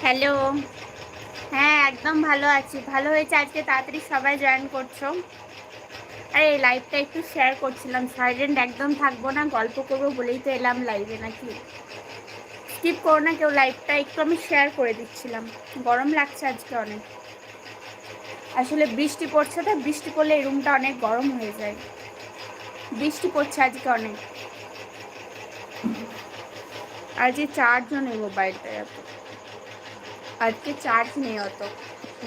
Hello. হ্যাঁ একদম ভালো আছি। ভালো হয়েছে আজকে? তাড়াতাড়ি সবাই জয়েন করছ। আরে, এই লাইভটা একটু শেয়ার করছিলাম। সাইলেন্ট একদম থাকব না, গল্প করব বলেই তো এলাম লাইভে নাকি। স্কিপ করো না কেউ লাইভটা একটু আমি শেয়ার করে দিচ্ছিলাম। গরম লাগছে আজকে অনেক। আসলে বৃষ্টি পড়ছে তো, বৃষ্টি পড়লে এই রুমটা অনেক গরম হয়ে যায়। বৃষ্টি পড়ছে আজকে অনেক। আর যে চারজন এই মোবাইলটা এত। আজকে চার্জ নেই অত,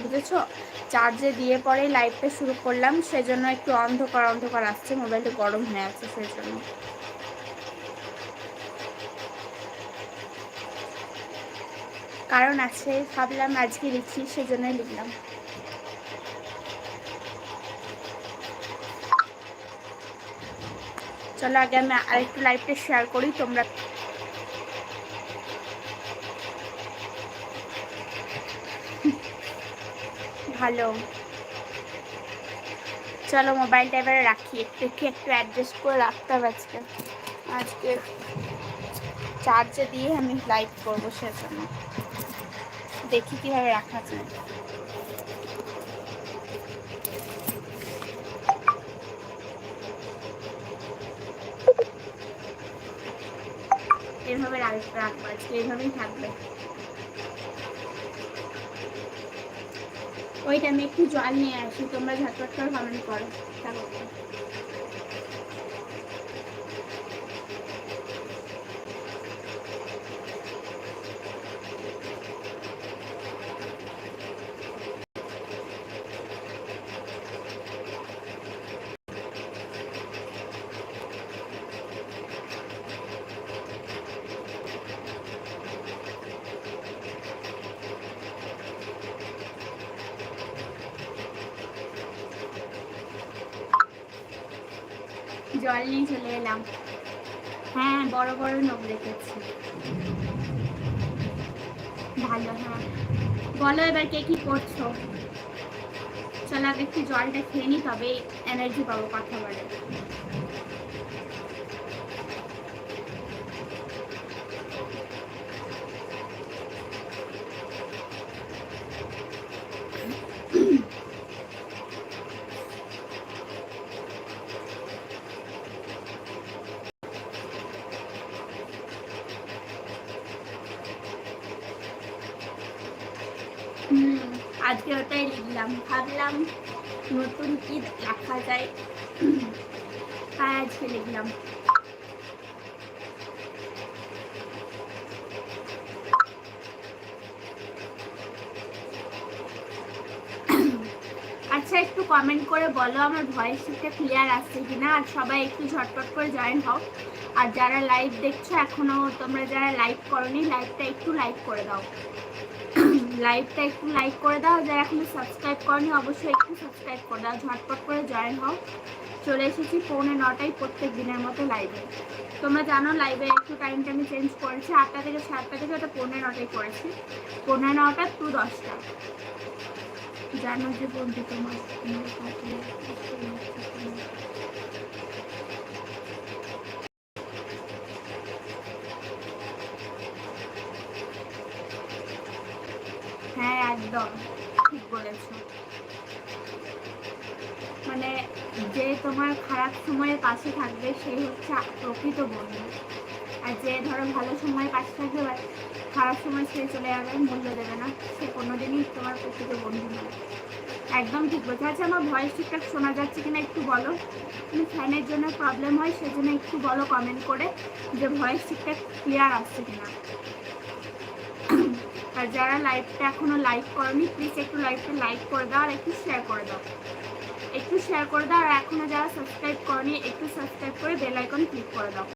বুঝেছ? চার্জে দিয়ে পরে লাইভটা শুরু করলাম, সেজন্য একটু অন্ধকার অন্ধকার আসছে, মোবাইলটা গরম হয়ে আছে সেজন্য। কারণ আছে ভাবলাম, আজকে লিখছি, সেজন্যই লিখলাম। চলো আগে আমি আরেকটু লাইভটা শেয়ার করি, তোমরা ভালো। চলো মোবাইলটা এবারে রাখি। একটু একটু একটু অ্যাডজাস্ট করে রাখতে হবে আজকে। আজকে চার্জে দিয়ে আমি লাইভ করব সেজন্য। দেখি কীভাবে রাখা যায়। এভাবে রাখব আজকে। এভাবেই থাকবে। ওইটা টাইমে একটু জল নিয়ে আসি তোমরা ঝটপট করে কমেন্ট করো। জল নিয়ে চলে এলাম। হ্যাঁ বড় বড় নখ দেখেছি। ভালো হ্যাঁ। বলো এবার কে কি করছ? চলো আগে একটু জলটা খেয়ে নি তবে এনার্জি পাবো কথা বলে আজকে ওটাই লিখলাম। ভাবলাম নতুন কি লেখা যায়। তাই আজকে লিখলাম। আচ্ছা একটু কমেন্ট করে বলো, আমার ভয়েস ভয়েসটা ক্লিয়ার আসছে কিনা? আর সবাই একটু ঝটপট করে জয়েন হও। আর যারা লাইভ দেখছ এখনও তোমরা যারা লাইক করনি লাইভটা একটু লাইক করে দাও। লাইভটা একটু লাইক করে দাও। যারা এখনও সাবস্ক্রাইব করনি, অবশ্যই একটু সাবস্ক্রাইব করে দাও। ঝটপট করে জয়েন হও। চলে এসেছি পৌনে নটায় প্রত্যেক দিনের মতো লাইভে তোমরা জানো লাইভে একটু টাইমটা আমি চেঞ্জ করেছি। আটটা থেকে সাতটা থেকে ওটা পৌনে নটায় করেছি। পৌনে নটা টু দশটা। জানো যে বন্ধু তোমার হ্যাঁ একদম ঠিক বলেছ। মানে যে তোমার খারাপ সময়ে পাশে থাকবে সেই হচ্ছে প্রকৃত বন্ধু। আর যে ধরো ভালো সময়ে পাশে থাকবে, বা খারাপ সময় সে চলে যাবে, মূল্য দেবে না। সে কোনোদিনই তোমার প্রকৃত বন্ধু নয়। একদম ঠিক বলছে। আচ্ছা আমার ভয়েস ঠিকঠাক শোনা যাচ্ছে কিনা একটু বলো। তুমি ফ্যানের জন্য প্রবলেম হয়, সেজন্য একটু বলো কমেন্ট করে যে ভয়েস ঠিকঠাক ক্লিয়ার আসছে কিনা। আর যারা লাইভটা এখনও লাইক করনি প্লিজ একটু লাইভটা লাইক করে দাও আর একটু শেয়ার করে দাও। একটু শেয়ার করে দাও আর এখনও যারা সাবস্ক্রাইব করনি, একটু সাবস্ক্রাইব করে বেল আইকন ক্লিক করে দাও।